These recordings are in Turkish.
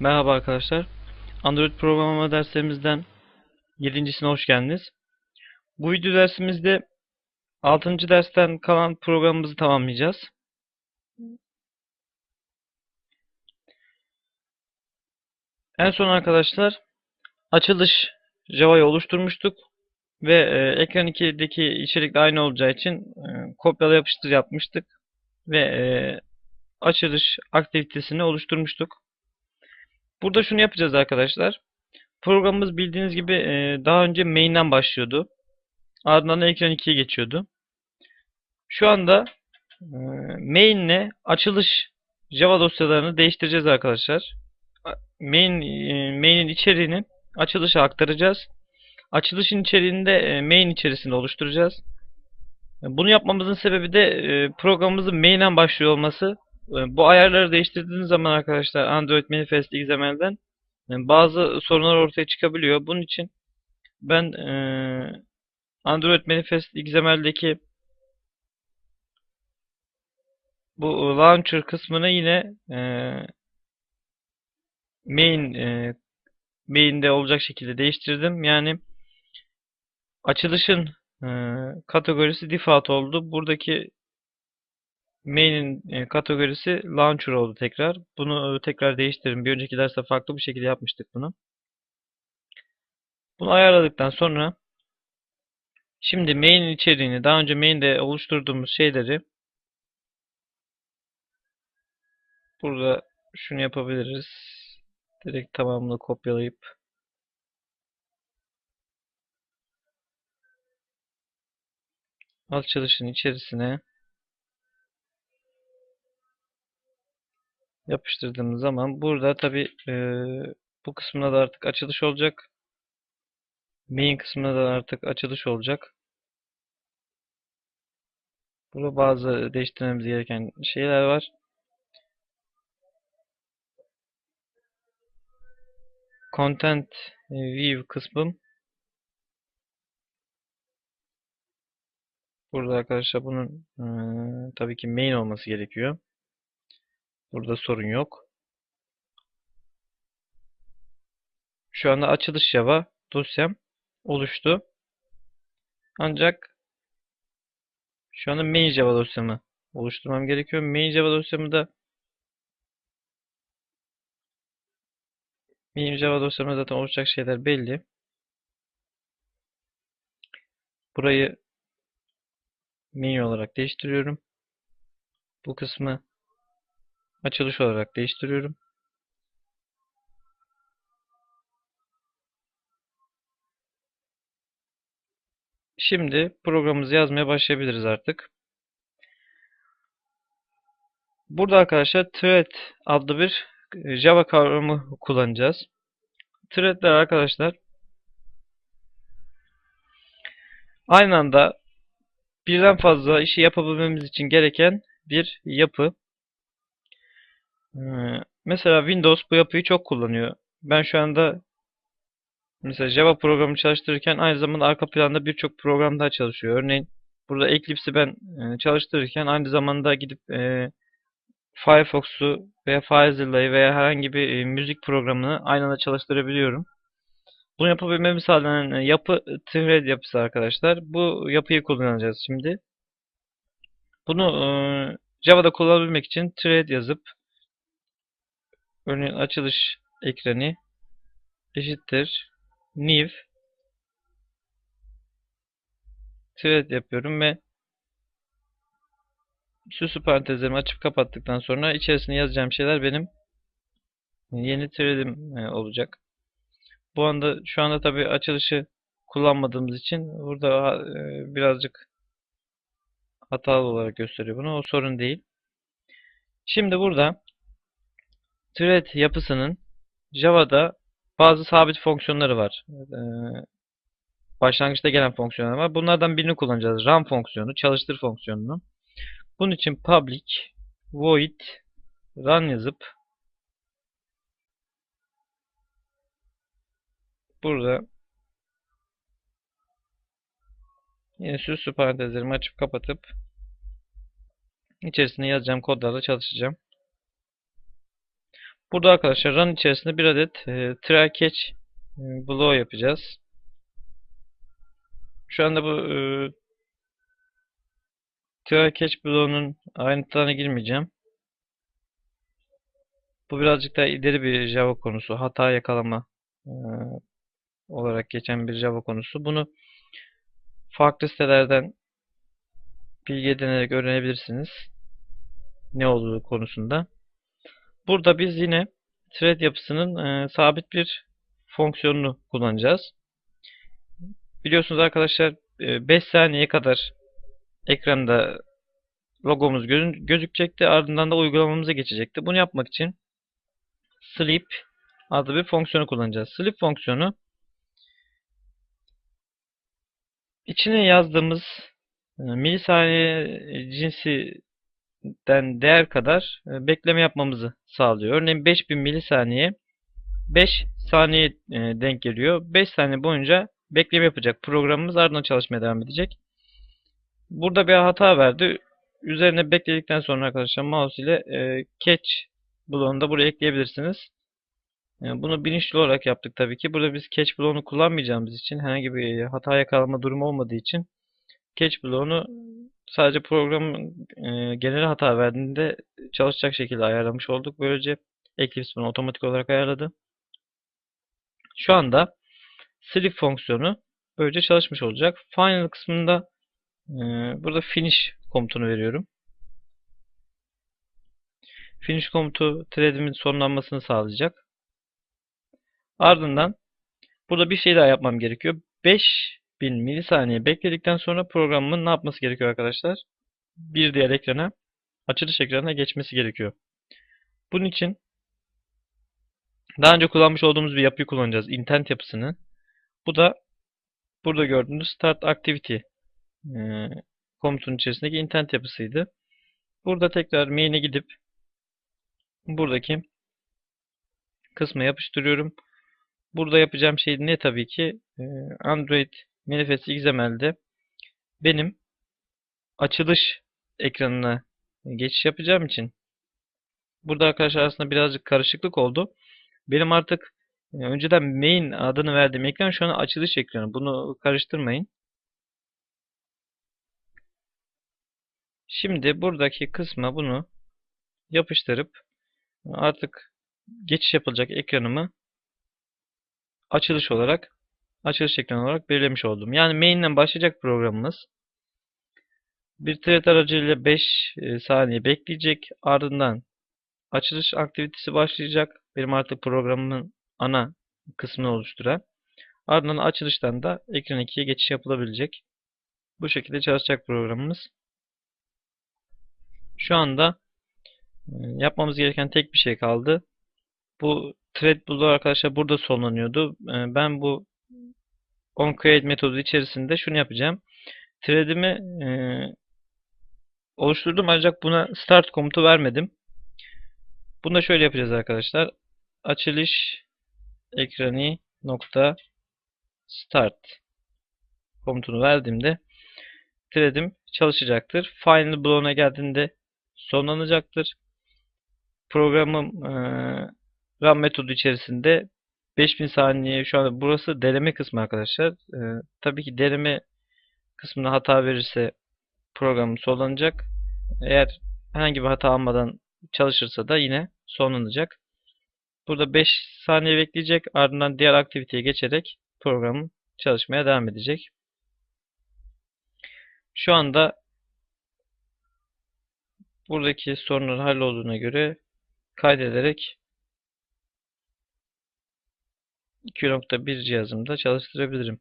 Merhaba arkadaşlar. Android programlama derslerimizden 7.sine hoş geldiniz. Bu video dersimizde 6. dersten kalan programımızı tamamlayacağız. En son arkadaşlar açılış Java'yı oluşturmuştuk ve e, ekran 2'deki içerikle aynı olacağı için e, kopyala yapıştır yapmıştık ve e, açılış aktivitesini oluşturmuştuk. Burada şunu yapacağız arkadaşlar. Programımız bildiğiniz gibi e, daha önce main'den başlıyordu. Ardından ekran 2'ye geçiyordu. Şu anda e, main ile açılış Java dosyalarını değiştireceğiz arkadaşlar. Main e, main'in içeriğini açılışa aktaracağız. Açılışın içeriğini de main içerisinde oluşturacağız. Bunu yapmamızın sebebi de programımızın main'den başlıyor olması. E, Bu ayarları değiştirdiğiniz zaman arkadaşlar Android Manifest XML'den e, bazı sorunlar ortaya çıkabiliyor. Bunun için ben e, Android Manifest XML'deki bu launcher kısmını yine e, main main'de olacak şekilde değiştirdim. Yani açılışın kategorisi default oldu. Buradaki main'in e, kategorisi launcher oldu tekrar. Bunu e, tekrar değiştirin. Bir önceki derste farklı bir şekilde yapmıştık bunu. Bunu ayarladıktan sonra şimdi main'in içeriğini daha önce main'de oluşturduğumuz şeyleri burada şunu yapabiliriz. Direkt tamamını kopyalayıp açılışın içerisine yapıştırdığımız zaman burada tabi bu kısmına da artık açılış olacak. Main kısmına da artık açılış olacak. Burada bazı değiştirmemiz gereken şeyler var. Content View kısmım. Burada arkadaşlar bunun eee, tabii ki main olması gerekiyor. Burada sorun yok. Şu anda açılış Java dosyam oluştu. Ancak şu anda main Java dosyamı oluşturmam gerekiyor. Main Java dosyamı da main Java dosyamda zaten oluşacak şeyler belli. Burayı main olarak değiştiriyorum. Bu kısmı açılış olarak değiştiriyorum. Şimdi programımızı yazmaya başlayabiliriz artık. Burada arkadaşlar thread adlı bir e, Java kavramı kullanacağız. Threadler arkadaşlar aynı anda birden fazla işi yapabilmemiz için gereken bir yapı. Ee, Mesela Windows bu yapıyı çok kullanıyor. Ben şu anda mesela Java programı çalıştırırken aynı zamanda arka planda birçok program daha çalışıyor. Örneğin burada Eclipse'i ben e, çalıştırırken aynı zamanda gidip e, Firefox'u veya FileZilla'yı veya herhangi bir e, müzik programını aynı anda çalıştırabiliyorum. Bunu yapabilmemi sağlayan e, yapı thread yapısı arkadaşlar. Bu yapıyı kullanacağız şimdi. Bunu e, Java'da kullanabilmek için thread yazıp örneğin açılış ekranı eşittir new thread yapıyorum ve süslü parantezlerimi açıp kapattıktan sonra içerisine yazacağım şeyler benim yeni thread'im e, olacak. Bu anda şu anda tabii açılışı kullanmadığımız için burada e, birazcık hatalı olarak gösteriyor bunu. O sorun değil. Şimdi burada thread yapısının Java'da bazı sabit fonksiyonları var. E, başlangıçta gelen fonksiyonlar var. Bunlardan birini kullanacağız. Run fonksiyonu, çalıştır fonksiyonunu. Bunun için public void run yazıp burada yine süslü parantezlerimi açıp kapatıp içerisine yazacağım kodlarla çalışacağım. Burada arkadaşlar run içerisinde bir adet e, try catch e, bloğu yapacağız. Şu anda bu e, try catch bloğunun ayrıntılarına girmeyeceğim. Bu birazcık daha ileri bir Java konusu. Hata yakalama e, olarak geçen bir Java konusu. Bunu farklı sitelerden bilgi edinerek öğrenebilirsiniz. Ne olduğu konusunda. Burada biz yine thread yapısının e, sabit bir fonksiyonunu kullanacağız. Biliyorsunuz arkadaşlar e, 5 saniye kadar ekranda logomuz gözükecekti. Ardından da uygulamamıza geçecekti. Bunu yapmak için sleep adlı bir fonksiyonu kullanacağız. Sleep fonksiyonu içine yazdığımız e, milisaniye cinsinden değer kadar e, bekleme yapmamızı sağlıyor. Örneğin 5000 milisaniye 5 saniye e, denk geliyor. 5 saniye boyunca bekleme yapacak programımız ardından çalışmaya devam edecek. Burada bir hata verdi. Üzerine bekledikten sonra arkadaşlar mouse ile catch bloğunu da buraya ekleyebilirsiniz. Yani bunu bilinçli olarak yaptık tabii ki. Burada biz catch bloğunu kullanmayacağımız için herhangi bir hata yakalama durumu olmadığı için catch bloğunu sadece program e, genel hata verdiğinde çalışacak şekilde ayarlamış olduk. Böylece Eclipse bunu otomatik olarak ayarladı. Şu anda sleep fonksiyonu böylece çalışmış olacak. Final kısmında e, burada finish komutunu veriyorum. Finish komutu thread'imin sonlanmasını sağlayacak. Ardından burada bir şey daha yapmam gerekiyor. 5000 milisaniye bekledikten sonra programımın ne yapması gerekiyor arkadaşlar? Bir diğer ekrana, açılış ekranına geçmesi gerekiyor. Bunun için daha önce kullanmış olduğumuz bir yapıyı kullanacağız. Intent yapısını. Bu da burada gördüğünüz Start Activity e, komutunun içerisindeki intent yapısıydı. Burada tekrar main'e gidip buradaki kısma yapıştırıyorum. Burada yapacağım şey ne tabii ki ee, Android Manifest XML'de benim açılış ekranına geçiş yapacağım için burada arkadaşlar aslında birazcık karışıklık oldu. Benim artık e, önceden main adını verdiğim ekran şu an açılış ekranı. Bunu karıştırmayın. Şimdi buradaki kısma bunu yapıştırıp artık geçiş yapılacak ekranımı açılış olarak açılış ekranı olarak belirlemiş oldum. Yani main'den başlayacak programımız bir thread aracıyla 5 e, saniye bekleyecek. Ardından açılış aktivitesi başlayacak. Benim artık programımın ana kısmını oluşturan. Ardından açılıştan da ekran 2'ye geçiş yapılabilecek. Bu şekilde çalışacak programımız. Şu anda e, yapmamız gereken tek bir şey kaldı. Bu thread buldu arkadaşlar burada sonlanıyordu. Ee, ben bu onCreate metodu içerisinde şunu yapacağım. Thread'imi e, oluşturdum ancak buna start komutu vermedim. Bunu da şöyle yapacağız arkadaşlar. Açılış ekranı nokta start komutunu verdiğimde thread'im çalışacaktır. Final bloğuna geldiğinde sonlanacaktır. Programım e, RAM metodu içerisinde 5000 saniye şu anda burası deneme kısmı arkadaşlar. Ee, tabii ki deneme kısmına hata verirse programım sonlanacak. Eğer herhangi bir hata almadan çalışırsa da yine sonlanacak. Burada 5 saniye bekleyecek. Ardından diğer aktiviteye geçerek programım çalışmaya devam edecek. Şu anda buradaki sorunun hallolduğuna göre kaydederek 2.1 cihazımda çalıştırabilirim.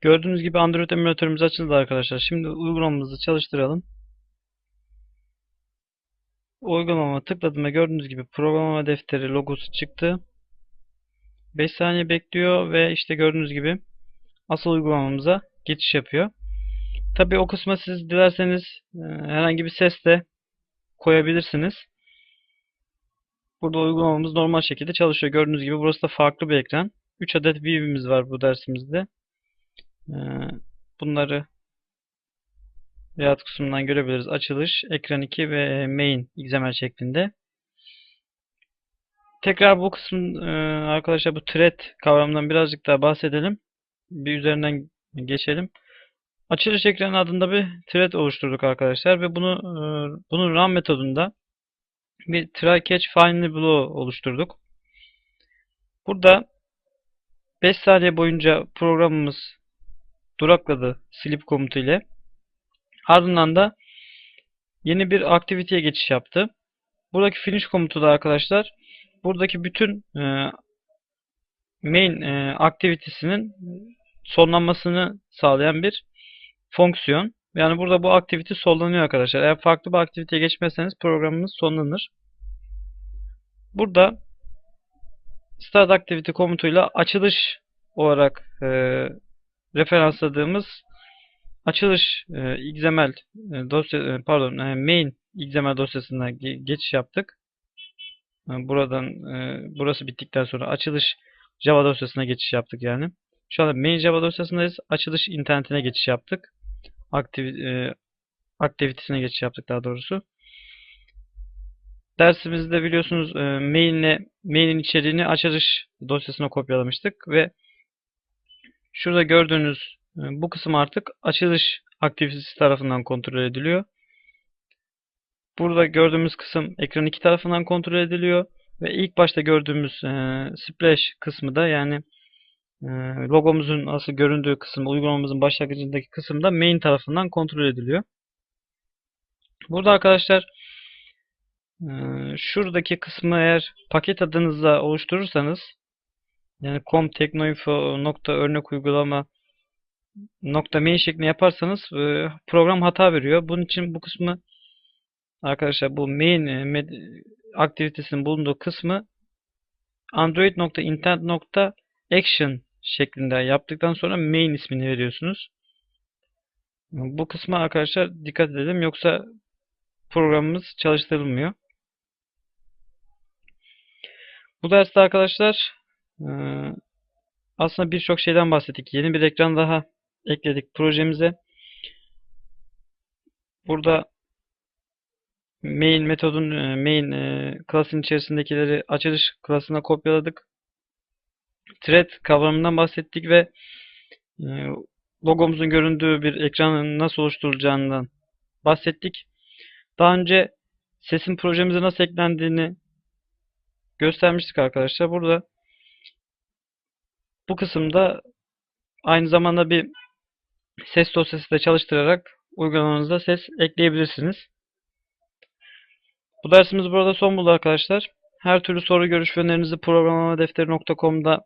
Gördüğünüz gibi Android emülatörümüz açıldı arkadaşlar. Şimdi uygulamamızı çalıştıralım. Uygulamama tıkladığımda gördüğünüz gibi programlama defteri logosu çıktı. 5 saniye bekliyor ve işte gördüğünüz gibi asıl uygulamamıza geçiş yapıyor. Tabi o kısma siz dilerseniz e, herhangi bir ses de koyabilirsiniz. Burada uygulamamız normal şekilde çalışıyor. Gördüğünüz gibi burası da farklı bir ekran. 3 adet view'imiz var bu dersimizde. Ee, bunları layout kısmından görebiliriz. Açılış, ekran 2 ve main XML şeklinde. Tekrar bu kısım e, arkadaşlar bu thread kavramından birazcık daha bahsedelim. Bir üzerinden geçelim. Açılış ekranı adında bir thread oluşturduk arkadaşlar ve bunu e, bunun run metodunda bir try catch finally blow oluşturduk. Burada 5 saniye boyunca programımız durakladı sleep komutu ile. Ardından da yeni bir aktiviteye geçiş yaptı. Buradaki finish komutu da arkadaşlar buradaki bütün e, main e, aktivitesinin sonlanmasını sağlayan bir fonksiyon. Yani burada bu aktivite sonlanıyor arkadaşlar. Eğer farklı bir aktiviteye geçmezseniz programımız sonlanır. Burada start activity komutuyla açılış olarak e, referansladığımız açılış e, XML e, dosya e, pardon e, main XML dosyasına ge geçiş yaptık. E, buradan e, burası bittikten sonra açılış Java dosyasına geçiş yaptık yani. Şu anda main Java dosyasındayız. Açılış internetine geçiş yaptık. Aktiv e, aktivitesine geçiş yaptık daha doğrusu. Dersimizde biliyorsunuz e, main'le main'in içeriğini açılış dosyasına kopyalamıştık ve şurada gördüğünüz e, bu kısım artık açılış aktivitesi tarafından kontrol ediliyor. Burada gördüğümüz kısım ekran iki tarafından kontrol ediliyor ve ilk başta gördüğümüz e, splash kısmı da yani logomuzun nasıl göründüğü kısım, uygulamamızın başlangıcındaki kısım da main tarafından kontrol ediliyor. Burada arkadaşlar e, şuradaki kısmı eğer paket adınızla oluşturursanız yani com teknoinfo uygulama nokta main şeklinde yaparsanız e, program hata veriyor. Bunun için bu kısmı arkadaşlar bu main e, aktivitesinin bulunduğu kısmı android.intent.action şeklinde yaptıktan sonra main ismini veriyorsunuz. Bu kısma arkadaşlar dikkat edelim yoksa programımız çalıştırılmıyor. Bu derste arkadaşlar e, aslında birçok şeyden bahsettik. Yeni bir ekran daha ekledik projemize. Burada main metodun e, main e, klasın içerisindekileri açılış klasına kopyaladık. Thread kavramından bahsettik ve logomuzun göründüğü bir ekranın nasıl oluşturulacağından bahsettik. Daha önce sesin projemize nasıl eklendiğini göstermiştik arkadaşlar. Burada bu kısımda aynı zamanda bir ses dosyası da çalıştırarak uygulamanızda ses ekleyebilirsiniz. Bu dersimiz burada son buldu arkadaşlar. Her türlü soru, görüş ve önerinizi programlamadefteri.com'da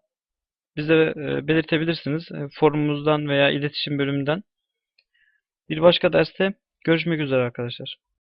bize e, belirtebilirsiniz. E, forumumuzdan veya iletişim bölümünden. Bir başka derste görüşmek üzere arkadaşlar.